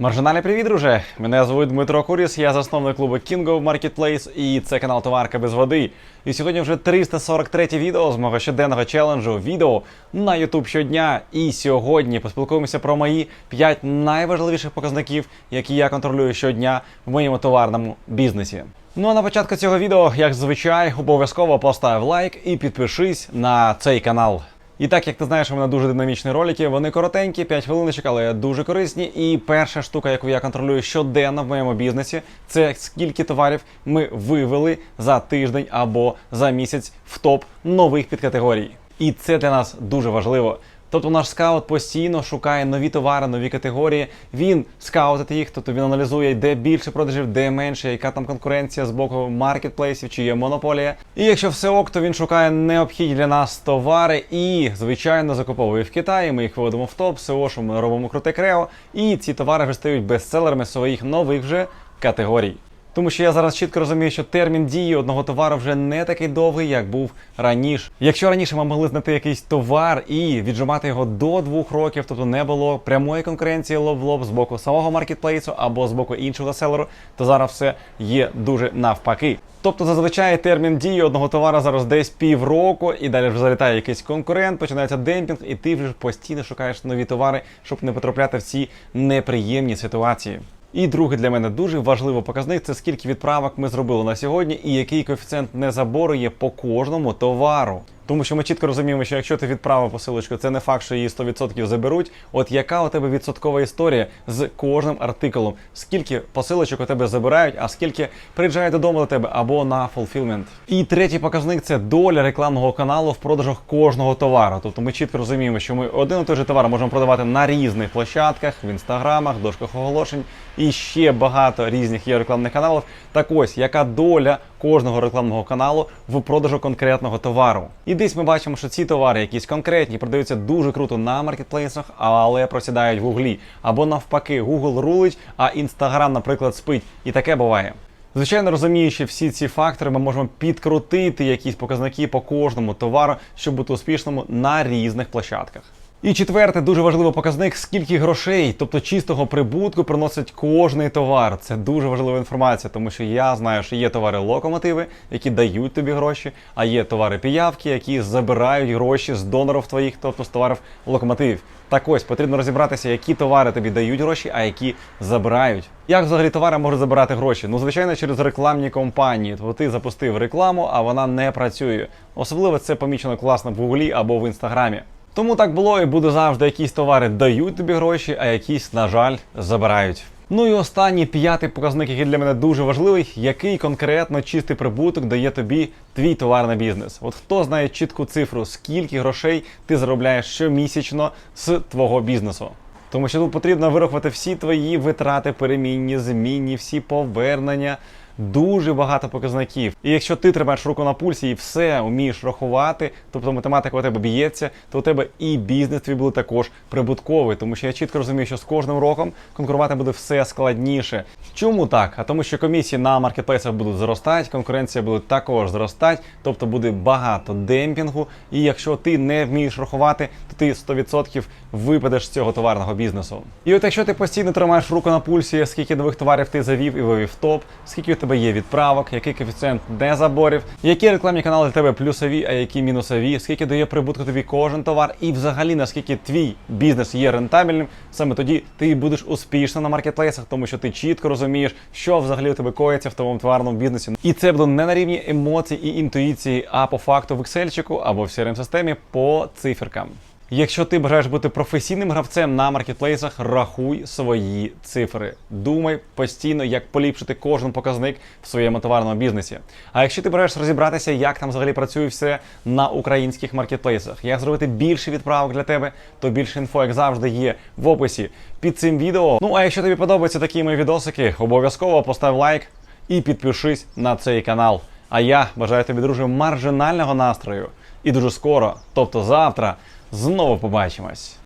Маржинальний привіт, друже! Мене звуть Дмитро Куріс, я засновник клубу King of Marketplace і це канал Товарка без води. І сьогодні вже 343 відео з мого щоденного челенджу відео на YouTube щодня. І сьогодні поспілкуємося про мої 5 найважливіших показників, які я контролюю щодня в моєму товарному бізнесі. Ну а на початку цього відео, як зазвичай, обов'язково постав лайк і підпишись на цей канал. І так як ти знаєш, у мене дуже динамічні ролики, вони коротенькі, 5 хвилиночок, але дуже корисні. І перша штука, яку я контролюю щоденно в моєму бізнесі, це скільки товарів ми вивели за тиждень або за місяць в топ нових підкатегорій. І це для нас дуже важливо. Тобто наш скаут постійно шукає нові товари, нові категорії. Він скаутить їх, тобто він аналізує, де більше продажів, де менше, яка там конкуренція з боку маркетплейсів, чи є монополія. І якщо все ок, то він шукає необхідні для нас товари і, звичайно, закуповує в Китаї. Ми їх виводимо в топ, СО, ми робимо круте крео. І ці товари вже стають бестселерами своїх нових вже категорій. Тому що я зараз чітко розумію, що термін дії одного товару вже не такий довгий, як був раніше. Якщо раніше ми могли знайти якийсь товар і віджимати його до двох років, тобто не було прямої конкуренції лоб в лоб з боку самого маркетплейсу або з боку іншого селеру, то зараз все є дуже навпаки. Тобто зазвичай термін дії одного товару зараз десь півроку, і далі вже залітає якийсь конкурент, починається демпінг, і ти вже постійно шукаєш нові товари, щоб не потрапляти в ці неприємні ситуації. І другий для мене дуже важливий показник це скільки відправок ми зробили на сьогодні, і який коефіцієнт незабору є по кожному товару. Тому що ми чітко розуміємо, що якщо ти відправив посилочку, це не факт, що її 100% заберуть. От яка у тебе відсоткова історія з кожним артикулом? Скільки посилочок у тебе забирають, а скільки приїжджає додому до тебе або на фулфілмент? І третій показник це доля рекламного каналу в продажах кожного товару. Тобто ми чітко розуміємо, що ми один і той же товар можемо продавати на різних площадках, в інстаграмах, дошках оголошень і ще багато різних є рекламних каналів. Так ось, яка доля кожного рекламного каналу в продажу конкретного товару? І десь ми бачимо, що ці товари, якісь конкретні, продаються дуже круто на маркетплейсах, але просідають в гуглі. Або навпаки, Google рулить, а Instagram, наприклад, спить. І таке буває. Звичайно, розуміючи всі ці фактори, ми можемо підкрутити якісь показники по кожному товару, щоб бути успішному на різних площадках. І четвертий дуже важливий показник, скільки грошей, тобто чистого прибутку, приносить кожний товар. Це дуже важлива інформація, тому що я знаю, що є товари локомотиви, які дають тобі гроші, а є товари піявки, які забирають гроші з донорів твоїх, тобто з товарів локомотивів. Так ось потрібно розібратися, які товари тобі дають гроші, а які забирають. Як взагалі товари можуть забирати гроші? Ну, звичайно, через рекламні компанії. Тобто ти запустив рекламу, а вона не працює. Особливо це помічено класно в Гуглі або в інстаграмі. Тому так було і буде завжди. Якісь товари дають тобі гроші, а якісь, на жаль, забирають. Ну і останній п'ятий показник, який для мене дуже важливий, який конкретно чистий прибуток дає тобі твій товарний бізнес. От хто знає чітку цифру, скільки грошей ти заробляєш щомісячно з твого бізнесу. Тому що тут потрібно вирахувати всі твої витрати, перемінні, змінні, всі повернення. Дуже багато показників. І якщо ти тримаєш руку на пульсі і все вмієш рахувати, тобто математика у тебе б'ється, то у тебе і бізнес твій буде також прибутковий. Тому що я чітко розумію, що з кожним роком конкурувати буде все складніше. Чому так? А тому, що комісії на маркетплейсах будуть зростати, конкуренція буде також зростати, тобто буде багато демпінгу. І якщо ти не вмієш рахувати, то ти 100% випадеш з цього товарного бізнесу. І от якщо ти постійно тримаєш руку на пульсі, скільки нових товарів ти завів і вивів топ, скільки тебе є відправок, який коефіцієнт незаборів, які рекламні канали для тебе плюсові, а які мінусові, скільки дає прибутку тобі кожен товар, і взагалі наскільки твій бізнес є рентабельним, саме тоді ти будеш успішним на маркетплейсах, тому що ти чітко розумієш, що взагалі у тебе коїться в твоєму товарному бізнесі. І це буде не на рівні емоцій і інтуїції, а по факту в Excel або в crm системі по циферкам. Якщо ти бажаєш бути професійним гравцем на маркетплейсах, рахуй свої цифри. Думай постійно, як поліпшити кожен показник в своєму товарному бізнесі. А якщо ти бажаєш розібратися, як там взагалі працює все на українських маркетплейсах, як зробити більше відправок для тебе, то більше інфо, як завжди, є в описі під цим відео. Ну а якщо тобі подобаються такі мої відосики, обов'язково постав лайк і підпишись на цей канал. А я бажаю тобі, друже, маржинального настрою. І дуже скоро, тобто завтра, знову побачимось.